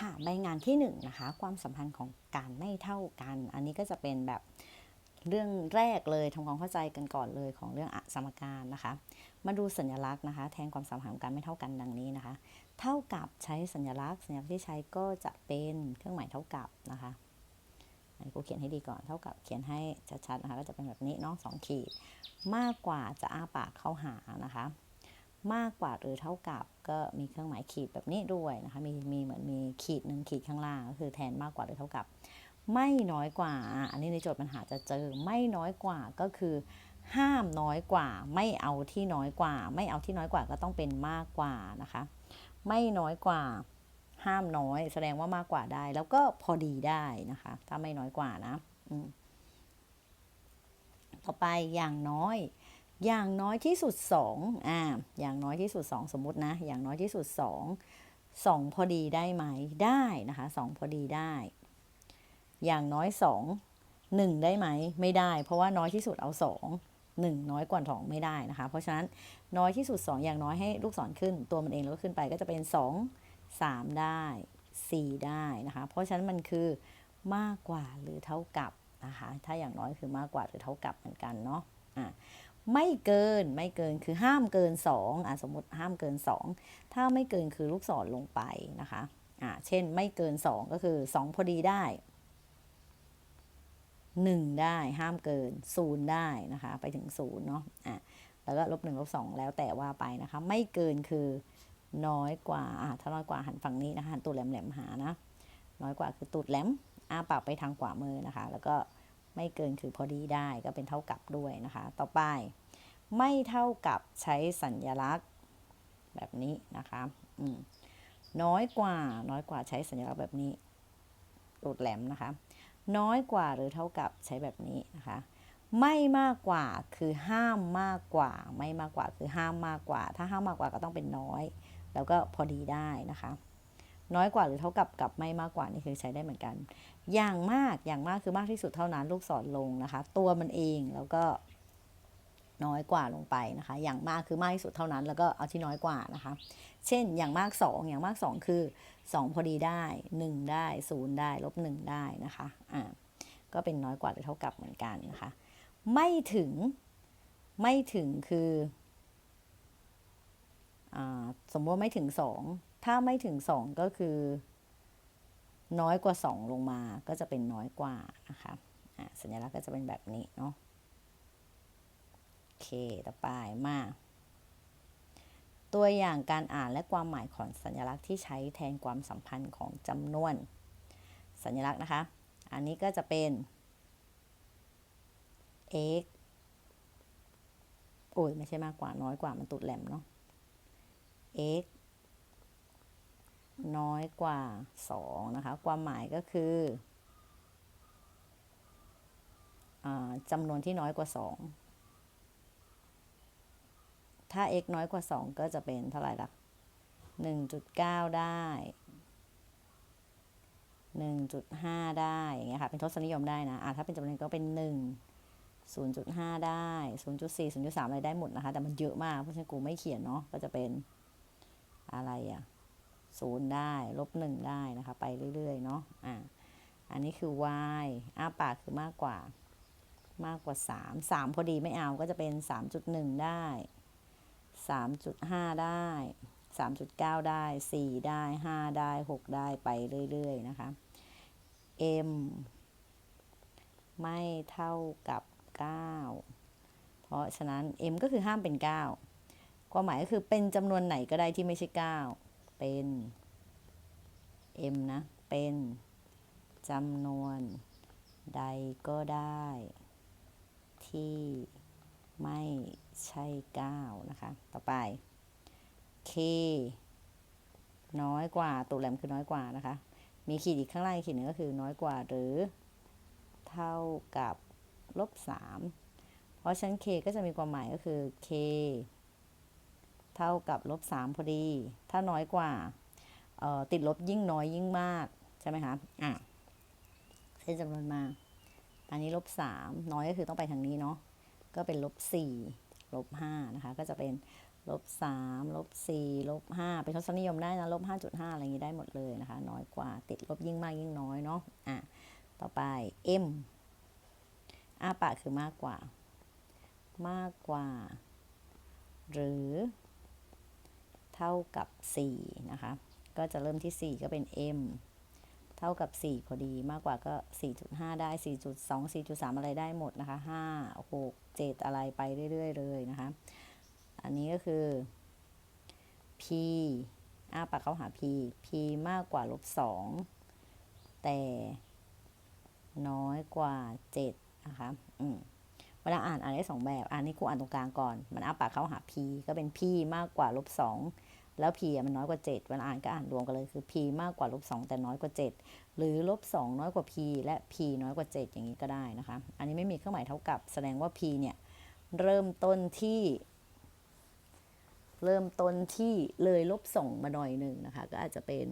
ค่ะใบงานที่1นงนะคะความสัมพันธ์ของการไม่เท่ากัน อันนี้ก็จะเป็นแบบเรื่องแรกเลยทำความเข้าใจกันก่อนเลยของเรื่องอสมการนะคะ มาดูสัญลักษณ์นะคะ แทนความสัมพันธ์ของการไม่เท่ากันดังนี้นะคะ เท่ากับใช้สัญลักษณ์ สัญลักษณ์ที่ใช้ก็จะเป็นเครื่องหมายเท่ากับนะคะอันนี้กูเขียนให้ดีก่อนเท่ากับเขียนให้ชัดๆนะคะก็จะเป็นแบบนี้เนาะสองขีด มากกว่าจะอ้าปากเข้าหานะคะ มากกว่าหรือเท่ากับก็มีเครื่องหมายขีดแบบนี้ด้วยนะคะมีมีเหมือนมีขีดหนึ่งขีดข้างล่างก็คือแทนมากกว่าหรือเท่ากับ ไม่น้อยกว่า อันนี้ในโจทย์ปัญหาจะเจอไม่น้อยกว่าก็คือ ห้ามน้อยกว่า ไม่เอาที่น้อยกว่า ไม่เอาที่น้อยกว่าก็ต้องเป็นมากกว่านะคะ ไม่น้อยกว่า ห้ามน้อย แสดงว่ามากกว่าได้ แล้วก็พอดีได้นะคะ ถ้าไม่น้อยกว่านะต่อไปอย่างน้อย อย่างน้อยที่สุด2อ่าอย่างน้อยที่สุด 2 สมมตินะ อย่างน้อยที่สุด 2 2 พอดีได้ไหมได้นะคะ2พอดีได้ อย่างน้อย 2 1 ได้ไหมไม่ได้ เพราะว่าน้อยที่สุดเอา 2 1 น้อยกว่า2ไม่ได้นะคะ เพราะฉะนั้นน้อยที่สุด 2 อย่างน้อยให้ลูกศรขึ้น ตัวมันเองแล้วก็ขึ้นไปก็จะเป็น 2 3 ได้ 4 ได้นะคะ เพราะฉะนั้นมันคือมากกว่าหรือเท่ากับนะคะ ถ้าอย่างน้อยคือมากกว่าหรือเท่ากับเหมือนกันเนาะอ่า ไม่เกินไม่เกินคือห้ามเกิน2อะสมมติห้ามเกิน 2 ถ้าไม่เกินคือลูกศรลงไปนะคะอ่าเช่นไม่เกิน 2 ก็คือ 2 พอดีได้ 1 ได้ห้ามเกิน0ได้นะคะไปถึง0เนาะอะแล้วก็ลบ1ลบ2แล้วแต่ว่าไปนะคะ ไม่เกินคือน้อยกว่าอะถ้าน้อยกว่าหันฝั่งนี้นะคะหันตูดแหลมๆหานะน้อยกว่าคือตูดแหลมอ้าปากไปทางขวามือนะคะ แล้วก็ ไม่เกินคือพอดีได้ก็เป็นเท่ากับด้วยนะคะ ต่อไป ไม่เท่ากับใช้สัญญลักษณ์แบบนี้นะคะน้อยกว่า น้อยกว่าใช้สัญลักษณ์แบบนี้ตูดแหลมนะคะ น้อยกว่าหรือเท่ากับใช้แบบนี้นะคะ ไม่มากกว่าคือห้ามมากกว่า ไม่มากกว่าคือห้ามมากกว่า ถ้าห้ามมากกว่าก็ต้องเป็นน้อย แล้วก็พอดีได้นะคะ น้อยกว่าหรือเท่ากับกับไม่มากกว่านี่คือใช้ได้เหมือนกัน อย่างมากอย่างมากคือมากที่สุดเท่านั้นลูกศรลงนะคะ ตัวมันเองแล้วก็น้อยกว่าลงไปนะคะ อย่างมากคือมากที่สุดเท่านั้น แล้วก็เอาที่น้อยกว่านะคะ เช่นอย่างมาก 2 อย่างมาก 2 คือ 2 พอดีได้ 1 ได้ 0 ได้ลบ1ได้นะคะอ่าก็เป็นน้อยกว่าหรือเท่ากับเหมือนกันนะคะ ไม่ถึงไม่ถึงคืออสมมติว่าไม่ถึง 2 ถ้าไม่ถึง2ก็คือ น้อยกว่า2ลงมาก็จะเป็นน้อยกว่านะคะะสัญลักษณ์ก็จะเป็นแบบนี้เนาะโอเคต่อไปมา ตัวอย่างการอ่านและความหมายของสัญลักษณ์ที่ใช้แทนความสัมพันธ์ของจำนวน สัญลักษณ์นะคะ อันนี้ก็จะเป็น x โอ้ยไม่ใช่มากกว่าน้อยกว่ามันตุดแหลมเนาะ x น้อยกว่า 2 นะคะ ความหมายก็คืออจำนวนที่น้อยกว่า 2 ถ้า x น้อยกว่า 2 ก็จะเป็นเท่าไหร่ล่ะ 1.9 ได้ 1.5 ได้ อย่างเงี้ยค่ะ เป็นทศนิยมได้นะอะถ้าเป็นจำนวนก็เป็น 1 0.5 ได้ 0.4 0.3 อะไรได้หมดนะคะ แต่มันเยอะมาก เพราะฉะนั้นกูไม่เขียนเนาะ ก็จะเป็นอะไรอะ่ะ ศูนย์ได้ ลบหนึ่งได้นะคะ ไปเรื่อย ๆ เนาะอ่าอันนี้คือ y อ้าปากคือมากกว่ามากกว่า 3 3 พอดีไม่เอาก็จะเป็น 3.1 ได้ 3.5 ได้ 3.9 ได้ 4 ได้ 5 ได้ 6 ได้ไปเรื่อย ๆ นะคะ m ไม่เท่ากับ 9 เพราะฉะนั้น m ก็คือห้ามเป็น 9 ความหมายก็คือเป็นจำนวนไหนก็ได้ที่ไม่ใช่ 9 เป็น m นะ เป็นจำนวนใดก็ได้ ที่ไม่ใช่ 9 นะคะ ต่อไป k น้อยกว่า ตัวแหลมคือน้อยกว่านะคะ มีขีดอีกข้างล่างขีดหนึ่งก็คือน้อยกว่าหรือ เท่ากับลบ3เพราะฉะนั้น k ก็จะมีความหมายก็คือ k เท่ากับลบสามพอดี ถ้าน้อยกว่าติดลบยิ่งน้อยยิ่งมาก ใช่ไหมคะอะเส้นจำนวนมา อันนี้ลบสามน้อยก็คือต้องไปทางนี้เนาะ ก็เป็นลบสี่ลบห้านะคะ ก็จะเป็นลบสามลบสี่ลบห้าเป็นทศนิยมได้นะลบห้าจุดห้าอะไรอย่างนี้ได้หมดเลยนะคะ น้อยกว่าติดลบยิ่งมากยิ่งน้อยเนาะ อะ ต่อไป m อ้าปากคือมากกว่า มากกว่า หรือ เท่ากับ4นะคะ ก็จะเริ่มที่ 4 ก็เป็น m เท่ากับ 4 พอดีมากกว่าก็ 4.5 ได้ 4.2 4.3 อะไรได้หมดนะคะ 5 6 7 อะไรไปเรื่อย ๆ เลยนะคะ อันนี้ก็คือ p อ้าปากเข้าหา p p มากกว่าลบ 2 แต่น้อยกว่า 7 นะคะ อืมเวลาอ่านอ่านได้สองแบบอ่านนี่ครูอ่านตรงกลางก่อน มันอ้าปากเข้าหา p ก็เป็น p มากกว่าลบสอง แล้ว p อะมันน้อยกว่า 7 เวลาอ่านก็อ่านรวมกันเลยคือ p มากกว่าลบสองแต่น้อยกว่า 7 หรือลบสองน้อยกว่า p และ p น้อยกว่า 7 อย่างนี้ก็ได้นะคะ อันนี้ไม่มีเครื่องหมายเท่ากับ แสดงว่า p เนี่ยเริ่มต้นที่ เริ่มต้นที่เลยลบสองมาหน่อยหนึ่งนะคะ ก็อาจจะเป็น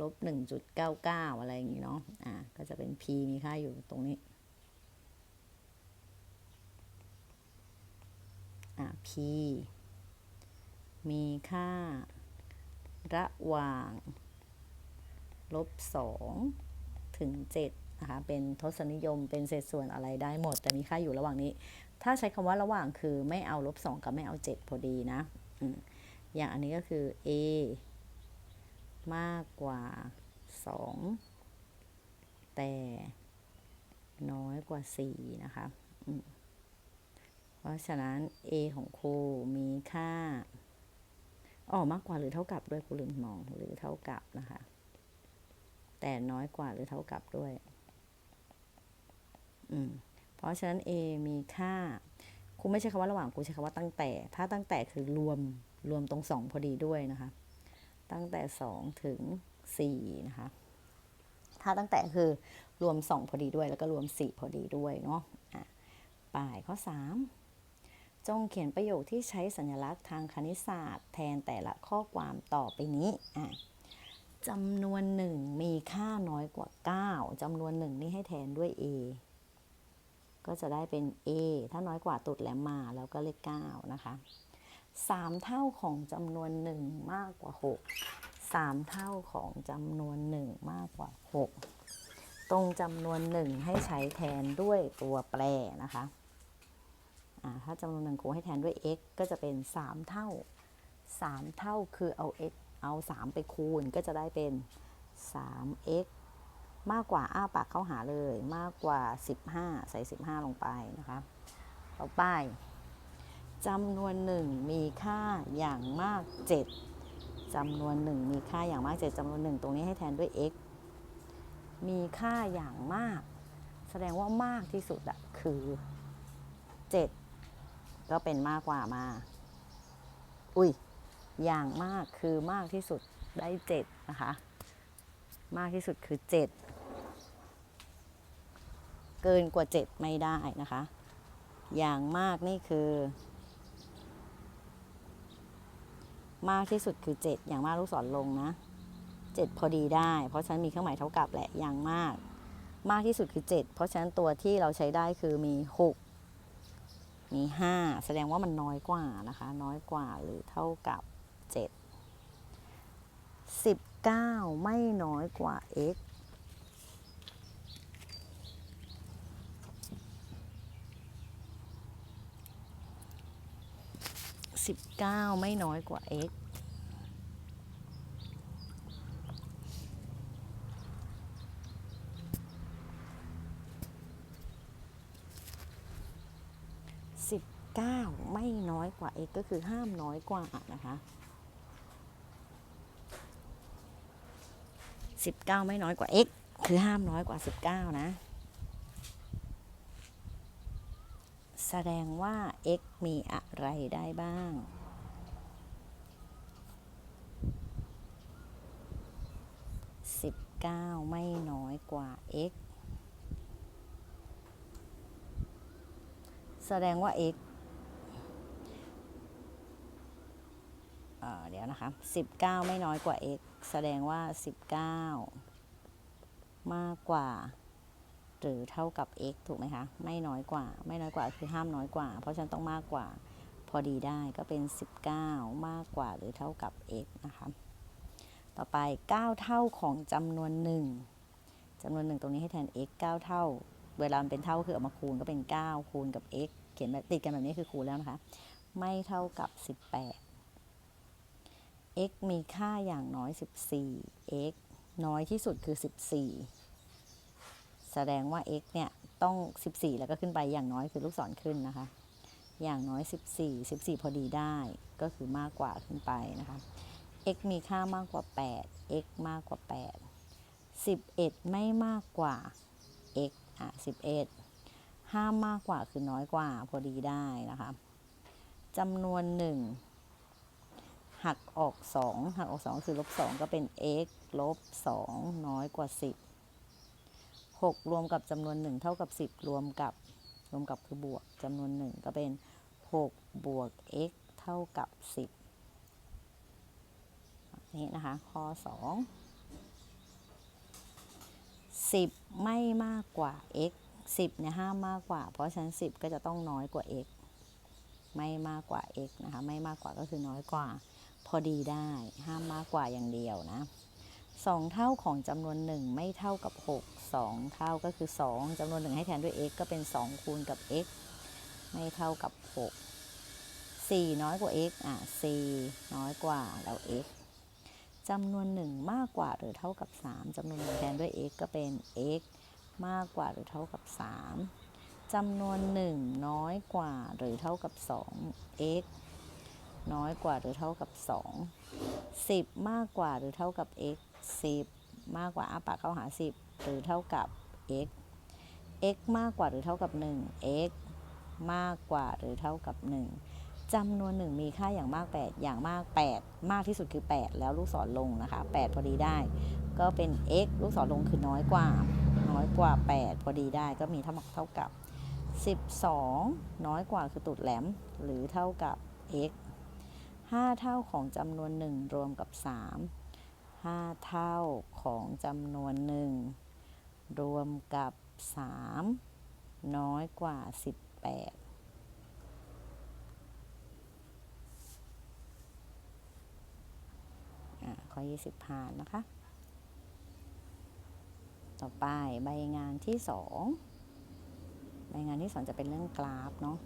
ลบหนึ่งจุดเก้าเก้าอะไรอย่างนี้เนาะอ่าก็จะเป็น p มีค่าอยู่ตรงนี้อะ p มีค่า ระหว่าง ลบสองถึงเจ็ดนะคะเป็นทศนิยมเป็นเศษส่วนอะไรได้หมด แต่มีค่าอยู่ระหว่างนี้ ถ้าใช้คำว่าระหว่างคือไม่เอาลบสองกับไม่เอาเจ็ดพอดีนะอย่างอันนี้ก็คือ a มากกว่าสองแต่น้อยกว่าสี่นะคะ เพราะฉะนั้น a ของครูมีค่า อ๋อมากกว่าหรือเท่ากับด้วยครูลืมมองหรือเท่ากับนะคะ แต่น้อยกว่าหรือเท่ากับด้วย อืม เพราะฉะนั้น a มีค่าครูไม่ใช่คำว่าระหว่างครูใช้คำว่าตั้งแต่ ถ้าตั้งแต่คือรวมรวมตรงสองพอดีด้วยนะคะ ตั้งแต่สองถึงสี่นะคะ ถ้าตั้งแต่คือรวมสองพอดีด้วย แล้วก็รวมสี่พอดีด้วยเนาะอะป่ายข้อสาม จงเขียนประโยคที่ใช้สัญลักษณ์ทางคณิตศาสตร์ แทนแต่ละข้อความต่อไปนี้อะจำนวนหนึ่งมีค่าน้อยกว่า 9จำนวนหนึ่งนี่ให้แทนด้วย a ก็จะได้เป็น a ถ้าน้อยกว่าตุดแหลมมาแล้วก็เลข9นะคะ 3 เท่าของจำนวนหนึ่งมากกว่า 6 3 เท่าของจำนวนหนึ่งมากกว่า 6 ตรงจำนวนหนึ่งให้ใช้แทนด้วยตัวแปรนะคะ ถ้าจำนวนหนึ่งครูให้แทนด้วย x ก็จะเป็น 3 เท่า 3 เท่าคือเอา x เอา 3 ไปคูณก็จะได้เป็น 3x มากกว่าอ้าปากเข้าหาเลย มากกว่า 15 ใส่ 15 ลงไปนะคะต่อไปจำนวนหนึ่งมีค่าอย่างมาก 7จำนวนหนึ่งมีค่าอย่างมาก 7จำนวนหนึ่งตรงนี้ให้แทนด้วย x มีค่าอย่างมาก แสดงว่ามากที่สุดอะคือ 7 ก็เป็นมากกว่ามา อุ้ย อย่างมากคือมากที่สุดได้7นะคะ มากที่สุดคือ7เกินกว่า7ไม่ได้นะคะ อย่างมากนี่คือ มากที่สุดคือ7อย่างมากลูกศรลงนะ7พอดีได้ เพราะฉันมีเครื่องหมายเท่ากับแหละอย่างมาก มากที่สุดคือ7เพราะฉะนั้นตัวที่เราใช้ได้คือมี6 มี 5 แสดงว่ามันน้อยกว่านะคะ น้อยกว่าหรือเท่ากับ 7 19 ไม่น้อยกว่า x 19 ไม่น้อยกว่า x 9 ไม่น้อยกว่า x ก็คือห้ามน้อยกว่านะคะ19 ไม่น้อยกว่า x คือห้ามน้อยกว่า 19 นะ แสดงว่า x มีอะไรได้บ้าง 19 ไม่น้อยกว่า x แสดงว่า x เเดี๋ยวนะคะ 19 ไม่น้อยกว่า x แสดงว่า 19 มากกว่า หรือเท่ากับ x ถูกไหมคะ ไม่น้อยกว่า ไม่น้อยกว่าคือห้ามน้อยกว่า เพราะฉะนันต้องมากกว่า พอดีได้ก็เป็น 19 มากกว่าหรือเท่ากับ x นะคะ ต่อไป 9 เท่าของจำนวนหนึ่งจำนวนหนึ่งตรงนี้ให้แทน x 9 เท่า เวลามันเป็นเท่าคือเอามาคูณก็เป็น 9 คูณกับ x เขียนแบบติดกันแบบนี้คือคูณแล้วนะคะ ไม่เท่ากับ 18 x มีค่าอย่างน้อย 14 x น้อยที่สุดคือ 14 แสดงว่า x เนี่ยต้อง 14 แล้วก็ขึ้นไปอย่างน้อยคือลูกศรขึ้นนะคะ อย่างน้อย 14 14 พอดีได้ก็คือมากกว่าขึ้นไปนะคะ x มีค่ามากกว่า 8 x มากกว่า 8 11 ไม่มากกว่า x อะ11ห้ามมากกว่าคือน้อยกว่าพอดีได้นะคะจำนวนหนึ่ง หักออก 2 หักออก 2 คือลบ 2 ก็เป็น x ลบ 2 น้อยกว่า 10 6 รวมกับจำนวน 1 เท่ากับ 10 รวมกับ รวมกับคือบวกจำนวน 1 ก็เป็น 6 บวก x เท่ากับ 10 นี่นะคะ ข้อ 2 10 ไม่มากกว่า x 10เนี่ยห้ามมากกว่า เพราะฉะนั้น 10 ก็จะต้องน้อยกว่า x ไม่มากกว่า x นะคะ ไม่มากกว่าก็คือน้อยกว่า พอดีได้ห้ามมากกว่าอย่างเดียวนะสองเท่าของจำนวนหนึ่งไม่เท่ากับ 6 2 เท่าก็คือ 2จำนวนหนึ่งให้แทนด้วย x ก็เป็น 2 คูณกับ x ไม่เท่ากับ 6 4 น้อยกว่า x อะ4น้อยกว่าแล้ว x จำนวนหนึ่งมากกว่าหรือเท่ากับ 3จำนวนหนึ่งแทนด้วย x ก็เป็น x มากกว่าหรือเท่ากับ 3จำนวนหนึ่งน้อยกว่าหรือเท่ากับ 2 x น้อยกว่าหรือเท่ากับ 2 10 มากกว่าหรือเท่ากับ x 10 มากกว่าอาปากเข้าหา 10 หรือเท่ากับ x x มากกว่าหรือเท่ากับ 1 x มากกว่าหรือเท่ากับ 1จำนวนหนึ่งมีค่าอย่างมาก 8 อย่างมาก 8 มากที่สุดคือ 8 แล้วลูกศรลงนะคะ 8 พอดีได้ ก็เป็น x ลูกศรลงคือน้อยกว่า น้อยกว่า 8 พอดีได้ก็มีเท่าเท่ากับ 12 น้อยกว่าคือตูดแหลม หรือเท่ากับ x 5 เท่าของจำนวนหนึ่งรวมกับ 3 5 เท่าของจำนวนหนึ่งรวมกับ 3 น้อยกว่า 18อะข้อ 20ผ่านนะคะ ต่อไปใบงานที่ 2 ใบงานที่ 2 จะเป็นเรื่องกราฟเนาะ